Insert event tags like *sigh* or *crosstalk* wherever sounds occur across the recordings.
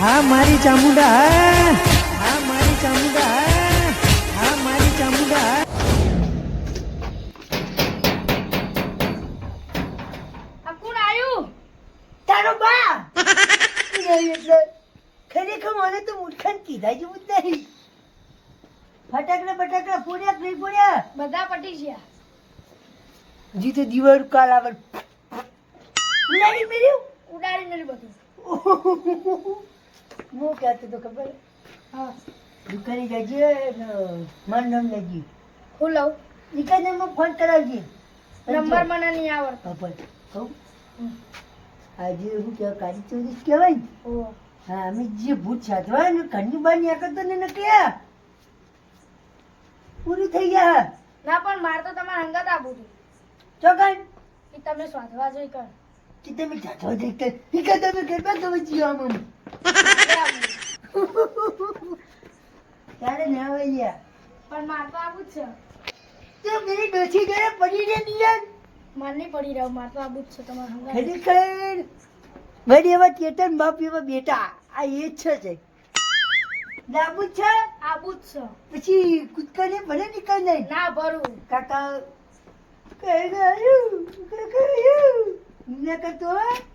હા મારી ચામુંડા હા. હા મારી ચામુંડા હા. હા મારી ચામુંડા આ કોણ આયું? તારો બા નહીં એટલે ખરેખર મને તો મૂર્ખન કીધા જેવું જ નહીં. ફટાકડા બટાકડા ફોડ્યા કે નહીં ફોડ્યા? બધા પટી ગયા. હજી તો દિવાળ કાલ આવે ઉડાડી મેર્યું ઉડાડી મેળ્યું બધું. *laughs* હું કહેતો તો ખબર હા. દુકાને જજે ને મારું નામ લેજે હું લઉં? નિકાલમાં ફોન કરાવજે. નંબર મને નહીં આવડતો. હા પણ કહું? આજે હું કહેવાય કાજી ચોરી કહેવાય હા અમે જે ભૂત સાધવા ને ઘરની બહાર નીકળતો ને નકળ્યા પૂરું થઈ ગયા. ના પણ મારે તો તમારે અંગત આપવું હતું ચોકન કે તમે સ્વાધવા જોઈ કર. કે તમે સાધવા જઈ કર. કે તમે ગરબા તમે જીવા આમ. ત્યારે ના હોય પણ મારે તો જ છે. તો મેરી ડોસી ઘરે પડી રે નિયન મારે નહીં પડી રહ્યો મારે તો જ છે તમારે ખરેખર? મારી એવા ચેતન બાપ એવા બેટા આ એ જ છે લાબુ છે? આપવું જ છે. પછી કૂદકાને ભલે નીકળ નહીં ના ભરું. કાકા કઈ ગયું કાકા ગયું ન કરતો હો. હરી હરી હવે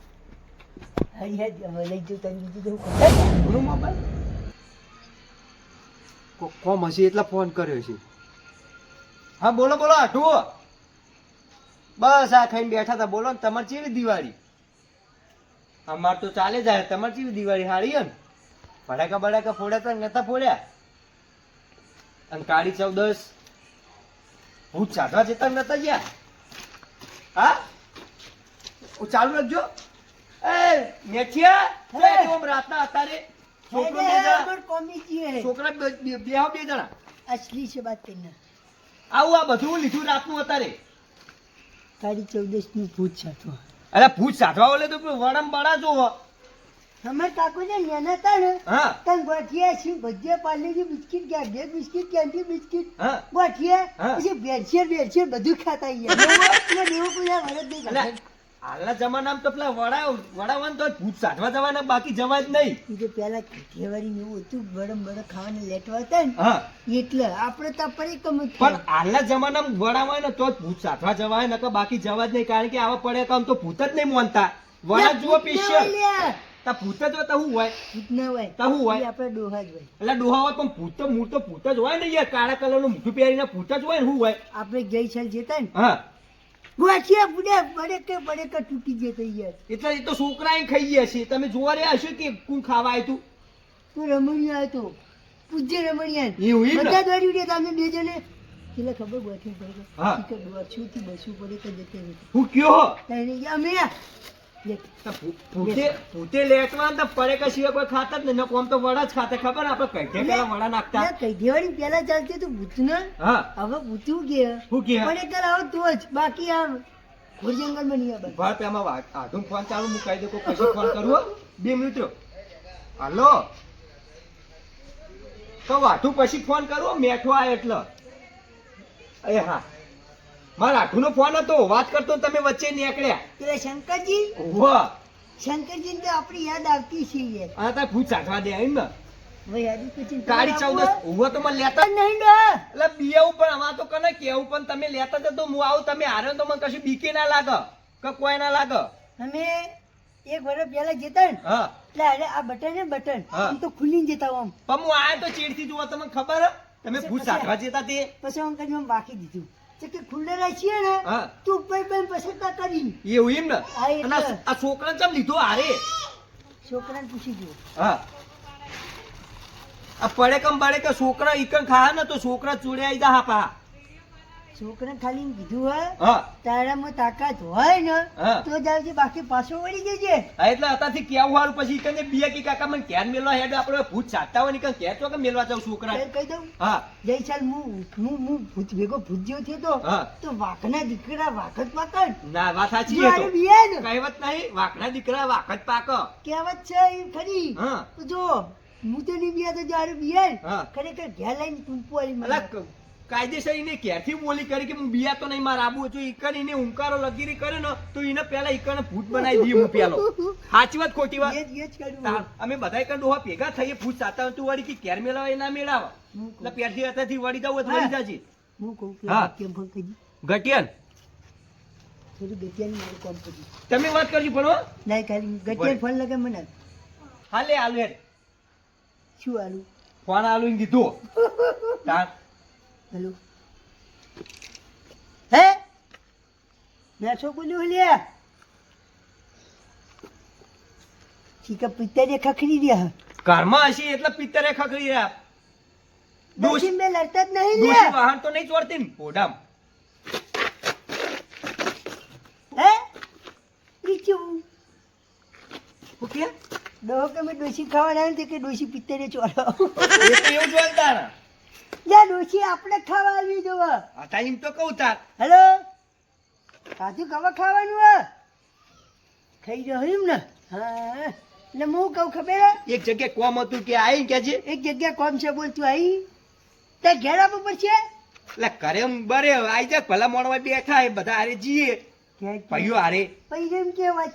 કોમ હશે એટલા ફોન કર્યો છે. હા, બોલો બોલો આઠું બસ આ ખાઈને બેઠા હતા, બોલો તમારે ચેવી દિવાળી? અમાર તો ચાલે જાય તમારે ચેવી દિવાળી હારી ને ભડાકા બડાકા ફોડ્યા તા નતા ફોડ્યા? અને કાળી ચૌદસ ભૂત સાધવા જતા નતા ગયા? હા? હું ચાલુ રાખજો. એ મેઠિયા હે. એ રાતના અતારે છોકરો બે જણા કોમી છે છોકરા બે બે- બે જણા. અસલી છે બાત કરના આવું આ બધું લીધું રાતનું અત્યારે તારી ચૌદશનું ભૂત સાચવા. અરે ભૂત સાધવા ઓલે તો વડમ બડા જો અમાર કાકો ને નાના હતા ને હા. તન ગોઠિયા ભજીયા પાર્લેજી બિસ્કિટ કે બિસ્કિટ કેન્ડી બિસ્કિટ હા. ગોઠિયા હા. પછી બેરશેર બેરશેર બધું ખાતા અહીંયા દેવો પૂજા વરદ નહીં ખાતા. હાલના જમાનામાં તો પેલા વડા વડાવાન તો ભૂત સાધવા જવાના બાકી જવા જ નહીં. એ તો પેલા કેવારી એવું હતું બરમ બડમ ખાવાને લેટવા હતા ને એટલે આપણે તો પરિક્રમ કમ પણ હાલના જમાનામાં વડાવાય ને તો ભૂત સાધવા જવાય નકર બાકી જવા જ નહીં કારણ કે આવા પડે કામ તો ભૂત જ નહીં માનતા. વડા જુઓ સ્પેશિયલ તા ભૂત જ હોય તો શું હોય? ભૂત ના હોય તો શું હોય? આપણે ડોહા જ હોય. એટલે ડોહા હોય પણ ભૂત તો મૂળ તો ભૂત જ હોય ને યાર કાળા કલરનું મૂઠું પહેરીને ભૂત જ હોય ને શું હોય? આપણે જઈ છે જતા ને હા. ગોઠિયા બુડે બડેકે બડેકે તૂટી જતો યાર એટલે એ તો છોકરા ખાઈ ગયા છે. તમે જોવા રહ્યા હશો કે કોણ ખાવા આવ્યું તું રમણીયા હતો પૂજ્ય રમણીયા એવું બધા દોડી ઉડ્યા તમે બે જણે. એટલે ખબર ગોઠી પડે. કે દોઢસો થી બસો પડે કે જતે હું કયો? ગયા. અમે લે. તો ભૂ- ભૂતે ભૂતે લેટવા તો પડે સિવાય કોઈ ખાતા જ નહીં. આમ તો વડા જ ખાતા ખબર? આપણે કઈ પેલા વડા નાખતા. કઈ દેવાની પેલા ચાલતી તું ભૂતના. હા. હવે ભૂત્યું કે હું કે પણ એક આવો તો જ. બાકી આમ ઘોર જંગલમાં નહીં આવે ભાઈ પેમાં આધું ફોન ચાલુ મુકાઈ દે કોઈ પછી ફોન કરું હો. બે મિનિટ. હાલો. તો વાઠું પછી ફોન કરું મેઠો આ એટલે. એ હા. મારા આઠુનો ફોન હતો વાત કરતો તમે વચ્ચે નીકળ્યા. પેલા શંકરજી? વાહ શંકરજી તો આપણી યાદ આવતી છે યાર આ તા ભૂત સાઠવા દે એમ ને? હવે યાદ પછી કાળી ચૌદસ ઊભો તો મને લેતા નહીં એટલે તો કને કેવું પણ તમે લેતા જ તો હું આવું તમે હારે તો મને કશું બીકે ના લાગે કે કોઈ ના લાગે. અમે એક વર્ષ પહેલા જતા ને હા. એટલે અરે આ બટન ને બટન આમ તો ખુલ્લી જતા આમ. પણ હું તો ચીડથી જોવા તમને ખબર? તમે પછી- ભૂત સાઠવા જતા તે? પછી આમ બાકી દીધું. કે ખુલ્લે રાખીએ ને હા. તો ઉપર પણ પસંદ કરી? એવું એમ ને? હા. અને આ- છોકરાને ચમ લીધો હારે? છોકરાને પૂછી જુઓ. હા. આ પડે કમ પડે કે છોકરા ઈકણ ખાય ને તો છોકરા ચોડે આવી જા પા છોકરાને ખાલી કીધું હા તારામાં તાકાત હોય ને તો જાવજે બાકી પાછો વળી જજે. એટલે અત્યારથી કેવું હાલ પછી કને બીએ કે કાકા મને ક્યાં મેલવા હેડ? આપણે ભૂત સાધતા હોય ને ઈકણ ક્યાં કે મેલવા જાવ છોકરા કહી દઉં. હા. જય ચાલ હું હું હું ભૂત ભેગો ભૂત જેવો થયો તો તો વાકના દીકરા વાકત પાકડ ના વાત સાચી છે બિયા ને. કહેવત નહીં વાકના દીકરા વાકત પાક. કહેવત છે એ ખરી. હા. તો જો હું તો નહીં બીયા તો જારે બીયા બિયા. ખરેખર ઘેર લઈને ટૂંપો આલી મને. કાયદેસર એને ક્યારથી બોલી કરી કે હું બિયા તો નહીં મારે આબુ છું ઈકન એને હુંકારો લગીરી કરે ને તો એને પેલા ઈકન ભૂત બનાવી દઈએ હું પેલો. સાચી વાત ખોટી વાત? અમે બધા ઈકન ડોહા ભેગા થઈએ ભૂત સાતા તું વળી કે કેર મેળાવે એના મેળાવા. એટલે પેરથી અત્યારથી વળી જાવ તો વળી જાજે. હું કહું કે ગટિયન તમે વાત કરજો પણ નહીં ખાલી ગટિયન ફોન લગે મને. હાલે આલુ. શું આલુ? ફોન આલુ કીધું. હેલો. હે? મેં શું બોલ્યું લે? ચીકા પિત્તરે ખખડી રહ્યા ઘરમાં હશે એટલે પિત્તરે ખખડી રહ્યા. દોષી મેં લડતા જ નહીં દોષી વાહન તો નહીં ચોરતી ને ઓડામ. હે? ઈચું ઓકે દો કે? મેં દોષી ખાવા આવ્યા કે ડોશી પિત્તરે ચોરો એવું જોતા લ્યા ડોશી આપણે ખાવા આવી જોવે આ ટાઈમ તો કહું તાર. હેલો? સાચું કવા ખાવાનું હે? ખાઈ જો એમ ને? હા. ને હું કહું ખબર એક જગ્યાએ કોમ હતું કે આઈ કે છે એક જગ્યા કોમ છે બોલ તું આઈ. તે ઘેર આપવું છે એટલે કરે એમ બરે આઈ જા ભલા મોણવા બેઠા એ બધા હારે જીએ ભાઈઓ હારે. પૈસા એમ કે વાત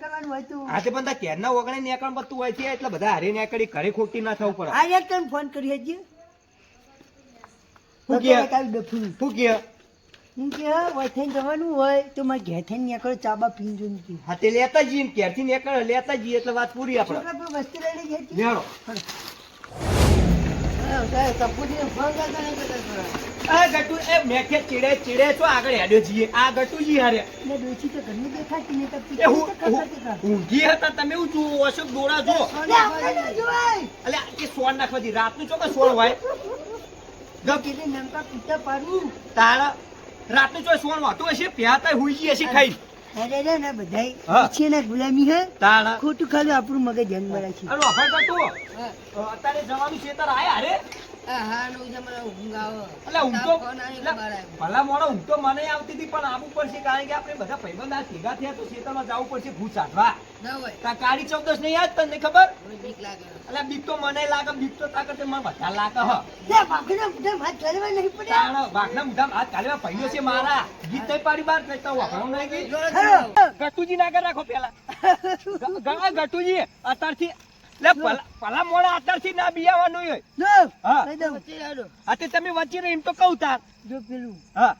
કરવાનું હોય તો. આજે પણ તાર ઘેરના ઓગણે નેકળ હોય છે એટલે બધા હારે નેકળી ઘરે ખોટી ના થવું પડે. આ એક તને ફોન કરી હજી શું તો કહે? તરત આવી ડફું. શું કે એમ કે હા વાથઈને જવાનું હોય. તો મારે ઘેર થઈને નીકળો ચાબા પીને કે. હા તે લેતા જઈએ ને ઘેરથી નીકળો લેતા જઈએ એટલે વાત પૂરી આપણે. વસ્તુ ઘેર નહીં કરતા થોડા. આ ગટુ એ મેઠે ચીડે ચીડે છો આગળ હેડ્યો આ ગટુજી હારે. ને તો ઘરની દેખાતી. ઊંઘી હતા તમે હું જુઓ? અશોક દોડા જો ના કે સોન નાખવાથી રાતનું ચોક્કસ સોન હોય. જો કીધું પિતા પાડવું. તારા રાતનું ચોય સોણ વાતું હશે પ્યાતા હુઈ જઈએ છે ખાઈ. અરે રે ના બધાય. છે ને ગુલામી હે? તારા ખોટું ખાલી આપણું મગજ જન્મ રાખી અરે કરતું. અત્યારે જવાનું છે તાર આયા અરે ભલા મોડો ઊંઘતો મને આવતી હતી પણ આવું પડશે કારણ કે આપણે બધા ભાઈબંધ આ ભેગા થયા તો ખેતરમાં જવું પડશે ભૂત સાધવા. કાળી ચૌદશ નહીં યાદ તને ખબર? એટલે બીક તો મને લાગે બીક તો તાકત મને બધા લાગે હ. લે બાપુના હાથ ધરવા નહીં પડે વાઘના મુઢામાં હાથ કાઢવા ભાઈઓ છે મારા. ગીત થઈ પાડી બાર થઈ તો વાઘણું નહીં ગઈ ગટુજી ના કર રાખો પેલા. ગટુજી અત્યારથી લે ભલા ભલા મોડા અત્યારથી ના બિયાવાનું હોય. હા. કહી દઉં. આ તે તમે વચ્ચે રહી તો કહું તાર. જો પેલું. હા.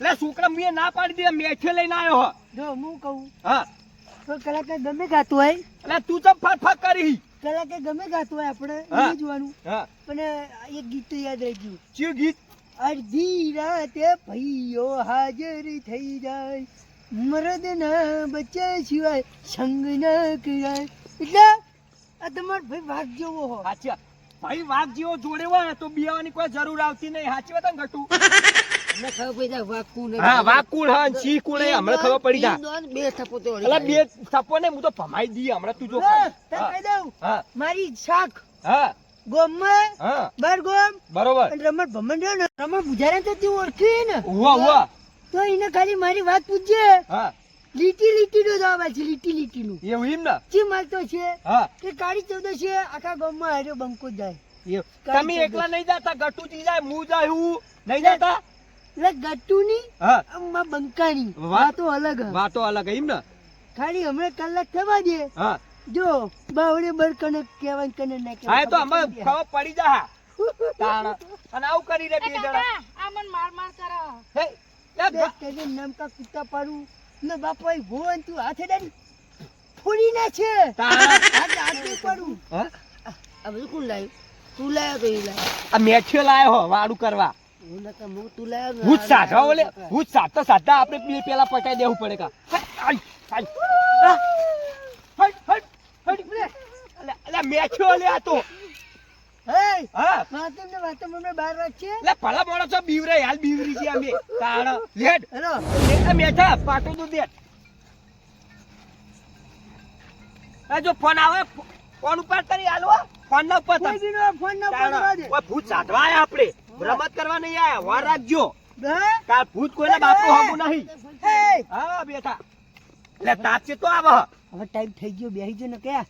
લે છોકરા મેં ના પાડી દે મેઠે લઈને આવ્યો હ. જો હું કહું. હા. તો કલાકાર ગમે ગાતું હોય. એટલે તું તો ફટ ફટ કરી કલાકાર ગમે ગાતું હોય આપણે હા. જોવાનું. પણ એક ગીત તો યાદ રહી ગયું ચિયું ગીત? અડધી રાતે ભૈયો હાજર થઈ જાય. મરદના બચ્ચા સિવાય સંગ ના કરાય. એટલે આ તમારો ભાઈ વાઘ જેવો હો સાચી. ભાઈ વાઘ જેવો જોડે હોય તો બિયાવાની કોઈ જરૂર આવતી નહીં. સાચી વાત ને ગટુ? હા વાઘ કુળ હા સિંહ કુળ એ હમણાં ખબર પડી જા એટલે બે થપ્પો ને હું તો ભમાઈ દી હમણાં તું જો હા, તને હા. કહી દઉં મારી શાક હા. ગોમમાં બર ગોમ બરોબર. રમણ ભમણ રહ્યો ને રમણ બુજારા તો ને. ઉવા ઉવા. તો એને ખાલી મારી વાત પૂછજે. હા. લીટી લીટી નો જવાબ છે લીટી લીટી નું એવું એમ ને? ચી માલતો છે હા. કે કાળી ચૌદશ છે આખા ગામમાં હાર્યો બંકો જાય. તમે એકલા નહીં જાતા ગટુજી જાય હું જાય હું નહીં જાતા? એટલે ની હા. બંકાની. વાતો અલગ વાતો અલગ એમ ને? ખાલી હમણાં કલાક થવા દે. હા. જો બાવડે બર કને કહેવાય કને ના હા તો કહેવાય અમે ખબર પડી જા તાણ. અને આવું કરી રે બે જણા. આ મન માર માર કરા. હે એ બે તેને નામ કા કુત્તા પાડું. ને બાપા એ ભુવન તું હાથે ડાલી ફૂડી ના છે હાથ હાથે પાડું. હા? આ બધું કોણ લાવ્યું? તું લાવ્યો તો એ લાવ્યો આ મેઠિયો લાયો હો વાડું કરવા. હું હું તું લાવ્યો ભૂત સાધવા ઓલે ભૂત સાધતા સાધતા આપણે બે પેલા પટાઈ દેવું પડે કા. હાય, મેઠિયો લે આ તો. જો ફોન આવે ફોન ઉપર કરી હાલો ફોન ના ઉપર કોઈ દી નો ફોન ના તાણ. પડવા દે. ઓય, ભૂત સાધવા આયા આપણે. રમત કરવા નહીં આયા. વાર રાખજો. તાર ભૂત કોઈને બાપુ હગું નહીં. હે. બેટા એટલે તાપશે તો આવ. હવે ટાઈમ થઈ ગયો બેસી જો ને ક્યાં?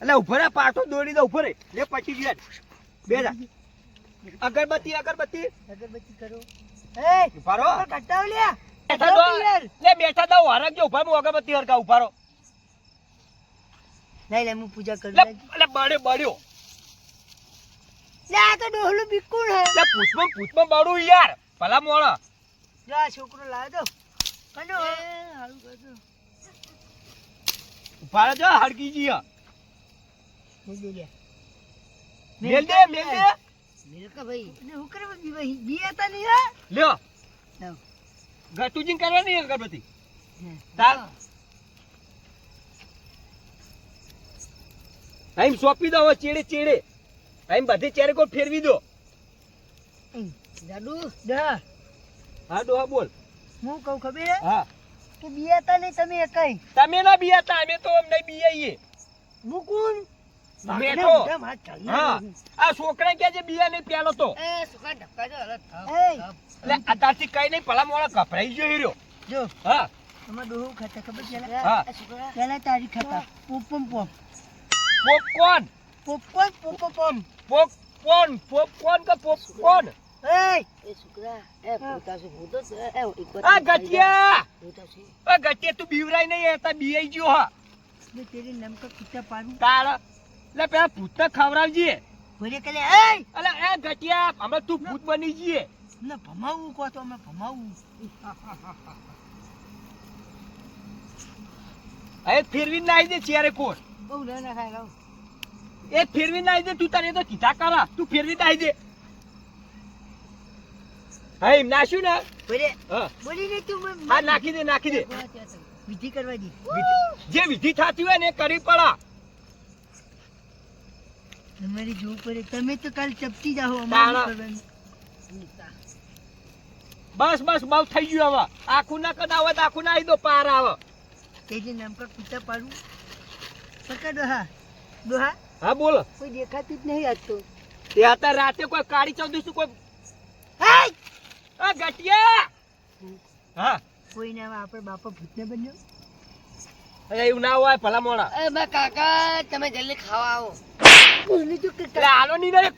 એટલે ઊભો રે પાટો દોડી દે ઊભો રે. લે પછી ગયા બે અગરબત્તી અગરબત્તી. અગરબત્તી કરો. એ ઉભારો કટાવ દો. લે બેઠા દો હરક જો ઊભા હું અગરબત્તી હરકા ઉભારો નહીં લે હું પૂજા કરું લે લે બળ્યો બળ્યો. લે આ તો ડોહલું બિકુલ હે લે પૂછમાં પૂછમાં બડું યાર. ભલા મોણા. જો છોકરો લાવ દો કનો હારું કરજો. ઊભા જો હડકી જી મેલ દે મેલ દે. મેલ દે ભાઈ? ને હું કરે બી ભાઈ. બીયા તા નહીં હા? લ્યો. લાવ. ગટુજી કરવાની અગરબત્તી. તાર. આમ સોપી દો ચેડે ચેડે. આમ બધી ચેરે કો ફેરવી દો. દાદુ દા હા ડોહા બોલ. હું કહું ખબર હા? કે બી હતા નહીં તમે કઈ. તમે ના બિયાતા અમે તો અમને બીયાઈએ મુકુન બેઠો. હા. આ છોકરા કે છે? બિયા નહીં પેલો તો. એ સુકા ધક્કા જો હલત એટલે અત્યારથી કઈ નહીં ભલા મોડા ગભરાઈ ગયો હીરો જો. હા. તમારે ડોહું ખાતા ખબર છે હા. પેલા તારી ખાતા. પોપમ પોમ પોપકોર્ન. પોપકોર્ન પોપમ પોપકોર્ન પોપકોર્ન કે પોપકોર્ન? એ. એ છોકરા એ ભૂતો એ આ ગટિયા આ ગટિયા તું બીવરાય નહીં હતા બીઆઈ ગયો હા. મેં તેરી નમક કુત્તા પાડું? તાળ. એટલે પેલા ભૂતને ખવડાવજે. ભરે કલે એ અલે એ ગટિયા હમણાં તું ભૂત બની જઈએ. ને ભમાવું કહો તો અમે ભમાવું. હવે ફેરવી નાઈ દે ચેરે કોટ બહુ ના ના ખાય એ ફેરવી નાઈ દે તું તારે તો કીધા કરા તું ફેરવી નાઈ દે. હા એમ નાખ્યું ને? બોલે બોલી ને તું હા નાખી દે નાખી દે. વિધિ કરવા દે. જે વિધિ થતી હોય ને એ કરી પડા. તમારે જોવું પડે તમે તો કાલ ચપટી જાઓ બસ બસ બહુ થઈ ગયું હવે. આખું ના કદા આવે તો આખું ના આવી દો પાર આવે. તેજી નમકા કુત્તા પાડું. પકડ ડોહા ડોહા હા બોલો. કોઈ દેખાતી જ નહીં આજ તો. તે હતા રાતે કોઈ કાળી ચૌદસ કોઈ હાય! આ ગટિયા! હા. કોઈ ના આપણે બાપા ભૂતને બન્યો. અરે એવું ના હોય ભલા મોણા એ બા કાકા તમે જલ્દી ખાવા આવો. હાલો નહીં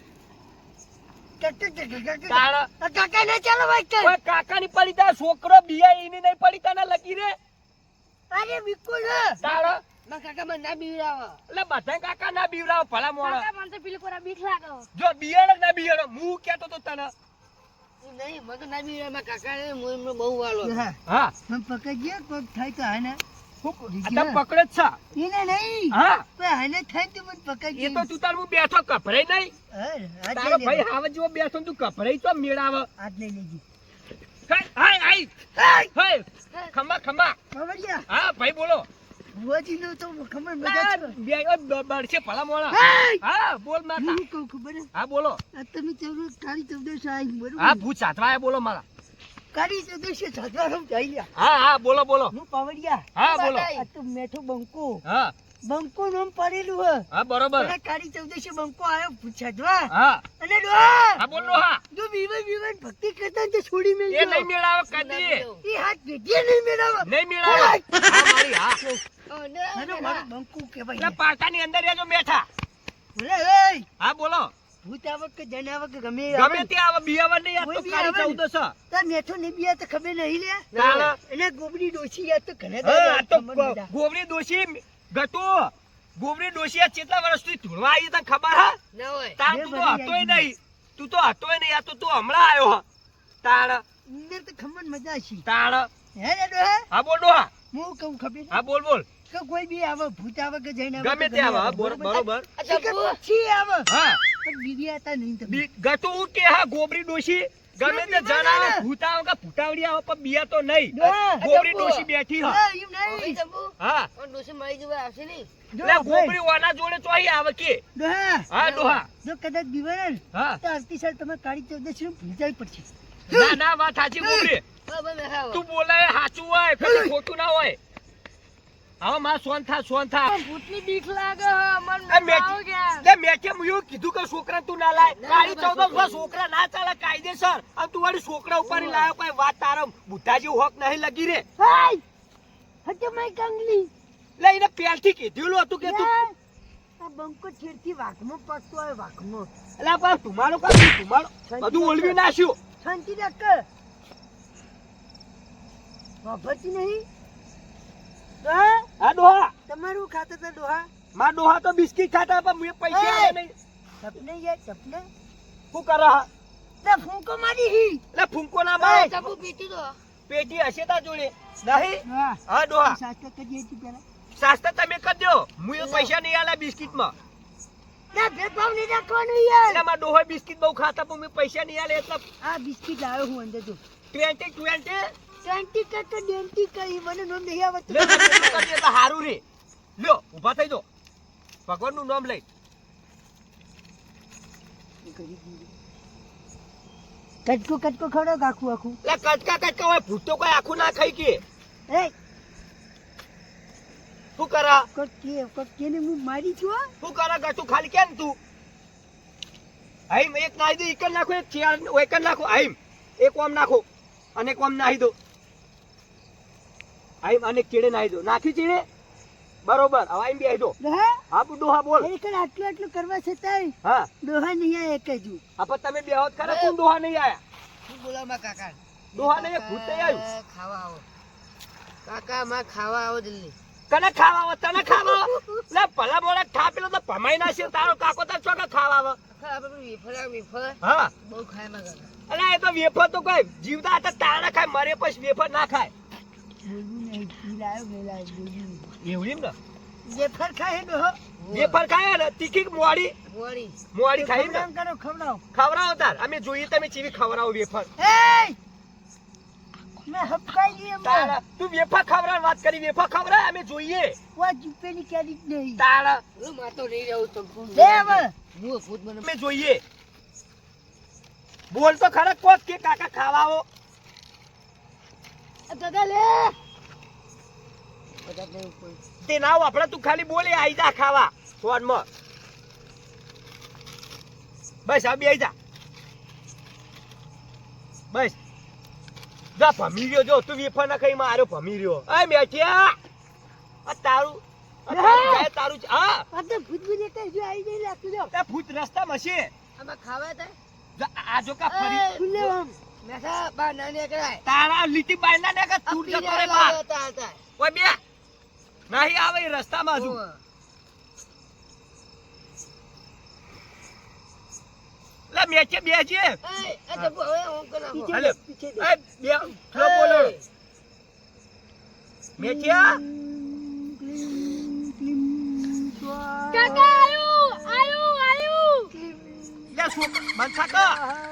કાકા ના ચાલો ભાઈ કર ઓય પડી તા છોકરો બિયા એની નહીં પડી તા લગી રે. અરે બિલકુલ તાળ. કાકા મને ના બીવડાવો. એટલે બધા કાકા ના બીવરાવ ભલા મોણા કાકા, મને તો પેલી કોરા બીક લાગે. જો બિયાણો ના બિયાણો હું કેતો તો તને. નહીં મને તો ના બીવડાવે કાકા ને હું એમનો બહુ વાલો. હા. હા મને ગયો પગ થાય તો તો પકડે જ છે. એને નહીં. હા. મને પકડજે. એ તો તું તાર બેઠો નહીં. તારો ભાઈ હાવ જેવો બેઠો તું કપરાઈ તો મેળાવ. હાથ લઈ લેજે. હાય હાય હાય. ખમા ખમા. બાવળિયા, હા ભાઈ બોલો. ભુવાજીનો તો ખબર મજા બે બળશે ભલા હાય! હા બોલ માતા. હું કહું ખબર હા? બોલો. તમે ચૌદ કાળી ચૌદશ આવી હા ભૂત સાતવાયા બોલો મારા. કાળી ચૌદશ સાધવાનો જઈ લ્યા હા હા બોલો બોલો. હું પાવડિયા. હા બોલો. આ તો મેઠો બંકુ. હા. બંકુ નામ પડેલું હે. હા બરોબર. અને કાળી ચૌદશ બંકુ આવ્યો પૂછાડવા હા. અને ડો હા. બોલો હા. જો બીવન બીવન ભક્તિ કરતા તો છોડી એ મેલજો નહીં મેળાવ કદી. એ હાથ ભેગી નહીં મેળાવ. નહીં મેળાવ. હા. મારી હા. અને ના, મારો બંકુ મારો બંકો પાટાની અંદર રહેજો બેઠા બોલે હા બોલો. ભૂત આવક કે જન આવક ગમે ગમે તે આવે બિયાવા નહીં આ તો કોઈ બી કાળી છે. મેઠો નહીં બિયા તો ખબર નહીં લે. તાણા. એને ગોબડી ડોસી યાદ તો ઘણા આ તો ખબર ગો- બધા. ગોબરી ડોશી ગટુ. ગોબરી ડોશી કેટલા વર્ષથી ધૂળવા આવી તને ખબર હા? ના હોય. તાર તું તો હતોય નહીં. તું તો હતોય નહીં આ તો તું હમણાં આવ્યો હા. તાળ અંદર તો ખમણ મજા છે. તાળ હે રે ડોહા? હા બોલ ડોહા. હું કહું ખબર હા બોલ બોલ. કે કોઈ બી આવે ભૂત આવે કે જઈને ગમે તે આવે બરોબર? બોલ- બરોબર? આ ચંપુ, પછી આવે? હા. હતા નહીં તમે. ગતો કે હા ગોબરી ડોશી ગમે તે જણાને ભૂતા આવે કે ભૂટાવડી આવે પણ બિયા તો નહીં. ગોબરી ડોશી બેઠી હા. એમ નહીં. હા. પણ ડોશી મળી જવા આવશે નહીં. જો ગોબરી ઓના જોડે ચોહી આવે કે. ડોહા, હા. ડોહા જો કદાચ હા. તો સાલ તમારે કાળી ચૌદશનું ભૂંજાઈ પડશે. ના ના વાત સાચી ગોબરી. હા, બસ બેઠા હો. તું બોલાય સાચું હોય ખોટું ના હોય. હવે માં સોન થા સોન થા. ભૂતની બીક લાગે મને એ મેં- કે. લે મેં કેમ એવું કીધું કે છોકરા તું ના લાય? કાળી ચૌદસમાં છોકરા ના ચાલે કાયદેસર. અને તું વળી છોકરા ઉપર લાયો કોઈ વાત તારમ બુદ્ધા હોક નહીં લગી રે. હાય! હજુ મેં કંગલી. લે એને પહેલથી કીધેલું હતું કે તું આ બંકો છેડથી વાઘમાં પગતો હોય વાઘમાં એટલે પણ ધુમાડો કાઢ ધુમાડો. બધું ઓલવી નાખ્યું. રાખ વાપરતી નહીં? હા ડોહા તમારું ખાતા હતા ડોહા માં ડોહા તો બિસ્કિટ ખાતા પણ મેં પૈસા આવે નહીં સપને યાર સપને શું કરે હા લે ફૂંકો મારી હી લે ફૂંકો ના માર તબુ પીતી દો પેટી હશે તા જોડે નહીં હા ડોહા સાસ્તા કરી હતી પેલા સાસ્તા તમે કરી દો હું પૈસા નહીં આલા બિસ્કિટ માં ના ભેદભાવ નહીં રાખવાનું યાર એમાં ડોહા બિસ્કિટ બહુ ખાતા પણ મેં પૈસા નહીં આલે એટલે આ બિસ્કિટ લાવ્યો હું અંદર જો 20 20 શાંતિકા તો નામ લઈ. કટકો કટકો ખડો આખું આખું? કટકા કટકા હોય ભૂત તો આખું ના ખાઈ કે શું કરા? કટકી ને હું મારી છું શું કરા? ગટુ ખાલી કેમ તું? આઈમ એક નાહી દે એક નાખો એક ચાર એક નાખો આઈમ. એક ઓમ નાખો અને એક ઓમ નાહી દો. આઈમ અને ચીડે નાઈ દો. નાખી ચીડે? બરોબર. હવે આઈમ બેહી દો હા બુ ડોહા બોલ. ખરેખર આટલું આટલું કરવા છતાંય હા. ડોહા નહીં આયા એક જ પણ તમે બે હોત ખરા કોણ ડોહા નહીં આયા? શું બોલા માં કાકા? ડોહા નહીં ભૂત નહીં આવ્યું ખાવા આવો. કાકા માં ખાવા આવો જલ્દી. કને ખાવા આવો? તને ખાવા આવો? લે ભલા બોલા ખા પેલો તો ભમાઈ નાખ્યો તારો કાકો તાર ચોકે ખાવા આવો. હા. બહુ ખાયમાં કાકા. અલે એ તો વેફર તો કોઈ જીવતા હતા તારા ખાય મરે પછી વેફર ના ખાય. ખવડાવ કરો ખવડાવ. ખવડાવો તાર. અમે જોઈએ તમે ચીવી ખવડાવો વેફર. એ મેં હપકાઈ ગઈ એમ. તારા તું વેફર ખવડાવ વાત કરી વેફર ખવડાવ અમે જોઈએ. વા ક્યારેક નહીં. તારા. હું માતો નહીં રહું ચંપુ લે હવે હું ભૂત મને જોઈએ. બોલ તો ખરા કોક કે કાકા ખાવા આવો આ દાદા લે બધા નહીં કોઈ તે ના વાપરા તું ખાલી બોલે આઈ જા ખાવા. ફોનમાં. બસ હવે આઈ જા. બસ. જા ભમી રહ્યો જો તું વેફર ના ખાઈ માર્યો ભમી રહ્યો. એ મેઠિયા આ. તારું તારું હા. તો ભૂત ભૂત જો આવી લાગતું જો. ભૂત રસ્તામાં છે. આમાં ખાવા થાય આ જો કા ફરી તારા લીટી બાય ને કે તું જતો રે ઓય બે નહીં આવે રસ્તામાં હજુ. લે મેચે બે છે એ, ચંપુ હવે હું કરી. એ બે બોલો. કાકા આયુ આયુ આયુ. લે બંધ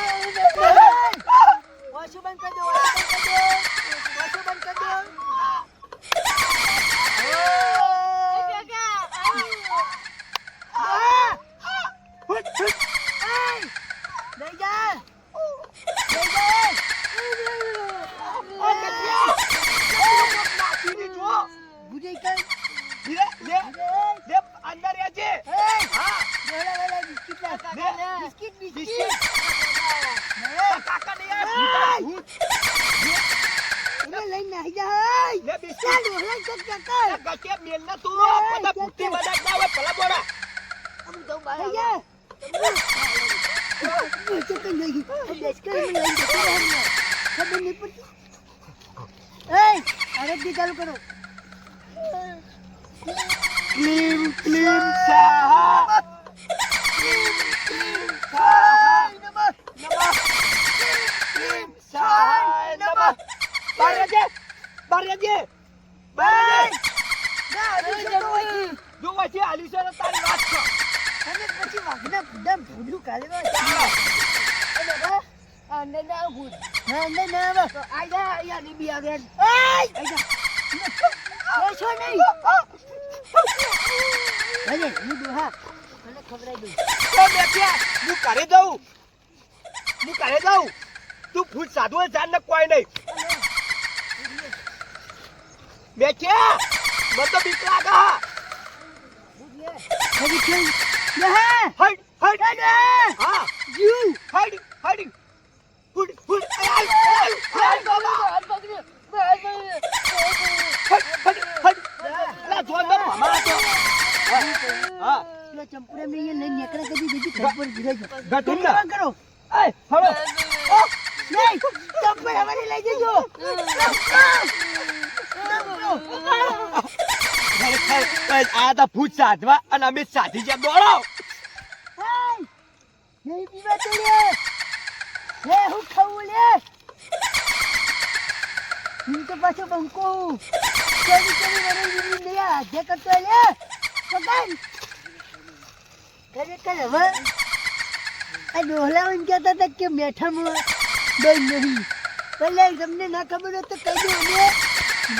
હું નહીં કાઢતો આવાજ. વાસુ બંધ કરી દો વાસુ બંધ કરી દો વાસુ બંધ કરી દો કાકા આયુ આ! હુટ, હુટ. એય! લઈ જા લઈ જા ઓ મેચિયા નાખી દીધો બુજે કર લે લે લે અંદર રહે છે એય! હા વેલા વેલા બિસ્કિટ લા લે. બિસ્કિટ બિસ્કિટ બિસ્કિટ લે. કાકા નહીં આવે ભૂત એને લઈને આવી જા લે બિસ્કિટ ચાલ ઓલા કર કર લે ગચે મેલ ના તું બધા ભૂતી બધા ના હોય ભલા બોડા આમ જાઉં બહાર લઈ આવો. જા બુજે કર લઈ બેસ કર લઈ જતો રહે હમણાં. ખબર નહીં પડતી એય આરોગ્ય ચાલુ કરો. ક્લીમ ક્લીમ સાહા. ક્લીમ ક્લીમ સાહા નમઃ ક્લીમ સાહા નમઃ બાર રહેજે બાર રહેજે બાર રહેજે ના હજી જતો હોય છે. જો વચ્ચે આલી છે તારી વાત છે અને પછી બાબા, આ અંદર ના આવું અંદર ના આવે. તો આ જા, અહીંયા નીબી આવે. એય! આઈ જા. બેસો નહીં. ભલે, હું ડોહા. મને ખવડાવી દઉં તો બેઠ્યા. હું ઘરે જાઉં. હું ઘરે જાઉં. તું ફૂટ સાધુ જાન ને કોઈ નહીં. બેઠ્યા. મને તો બીક લાગે હા. હજી કેમ? હા. હે. હટ હટ. દાદા ચંપુરા મેં લઈને નીકળે આ તો ફૂટ સાધવા અને અમે સાધી જેમ દોડો નહીં પીવા તો હે હું ખાવું લે હું તો પાછો બંકો ચોરી ચોરી વરે જીવી નહીં આ હાથે કરતો લે. પકડ ખરેખર હવે. આ ડોહલાવન કહેતા હતા કે મેઠામાં દઈ નહીં. પહેલા તમને ના ખબર હોય તો કહી દઉં અમે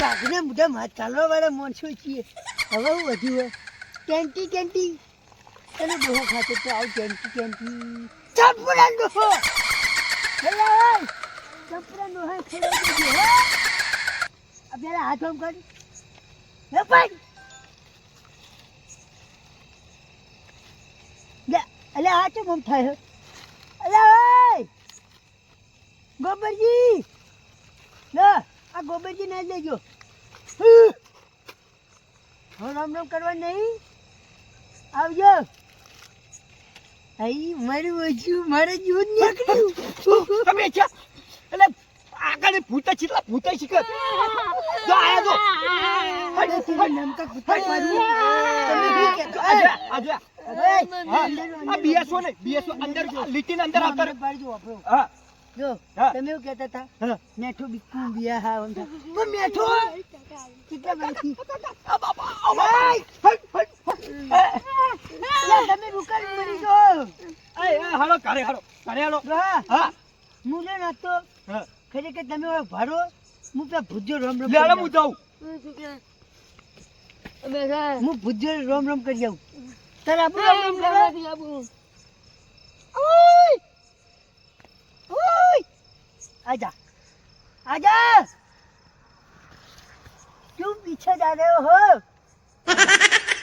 બાઘને મોઢા હાથ ચાલવા વાળા માણસો છીએ. હવે હું વધ્યું હોય. કેન્ટી કેન્ટી. તને ડોહો ખાતો તો આવ કેન્ટી કેન્ટી. ચંપુરા ડોહો. હેલા ચંપુરા ડોહા આ પેલા હાથ આમ આ ચમ આમ ગોબરજી! લે, આ ગોબરજી ના લેજો હું રામ રામ કરવા નહીં? આવજો. અહીં મારું ઓછું મારે જીવન નીકળ્યું. એટલે આગળ ભૂતા ચીટલા ભૂતા શીખે જો આયા જો. હટ તીને નમકા શું કહેતો? આજે આ બીએસઓ ને બીએસઓ અંદર લીટીના અંદર આવતા વાપરો. હા. જો તમે એવું કહેતા હતા? હા. મેઠું બીકું બિયા હા આમ થાય. પણ કેટલા વર્ષથી આ બાપા આ બાપા. હટ હટ યા, તમે રૂકાલ મરી ગયો એ એ હાલો ઘરે હાલો. ઘરે હાલો. હા. હા. હું. લે નાખતો હા ખરેખર તમે હવે ભાડો હું પેલા ભૂજો રોમ રોમ લે હાલો કરી હું જાઉં આવું. હું ભૂજો રોમ રોમ કરી આવું તારે આપણું રોમ રોમ કરવા? ઓય! ઓય! आजा आजा क्यों पीछे जा रहे हो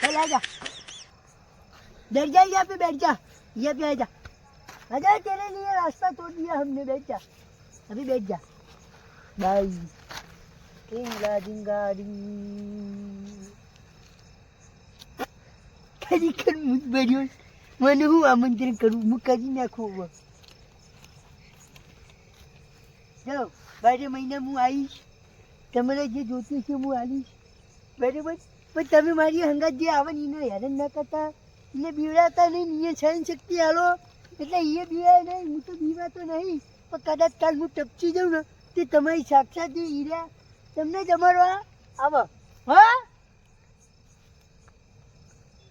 चल आजा बैठ जा यहाँ पे बैठ जा यहाँ पे आजा आजा तेरे लिए रास्ता तोड़ दिया हमने बैठ जा અભી બેઠ જા બાઈ કેંગલા ડિંગાડી કાજી કર મુજ બેડ્યો મને હું આમંત્રણ કરું હું કરી નાખું હવે જાઓ બારે મહિના હું આવીશ તમારે જે જોતું છે હું આવીશ બરાબર પણ તમે મારી હંગાત જે આવે ને એને હેરાન ના કરતા એને બીવડાતા નહીં એ સહન શક્તિ હાલો એટલે એ બીવાય નહીં હું તો બીવાતો નહીં પણ કદાચ કાલ હું ટપચી જાઉં ને, તે તમારી સાક્ષાત જે હીરા તમને જમાડવા આવો. હા?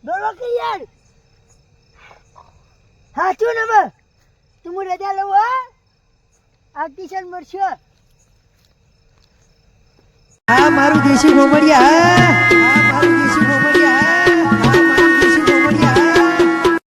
બોલો કે યાર? સાચું ને તું હું રજા લઉં, હા? આવતી સાલ મળશે. હા, મારું દેશી ગોમડિયા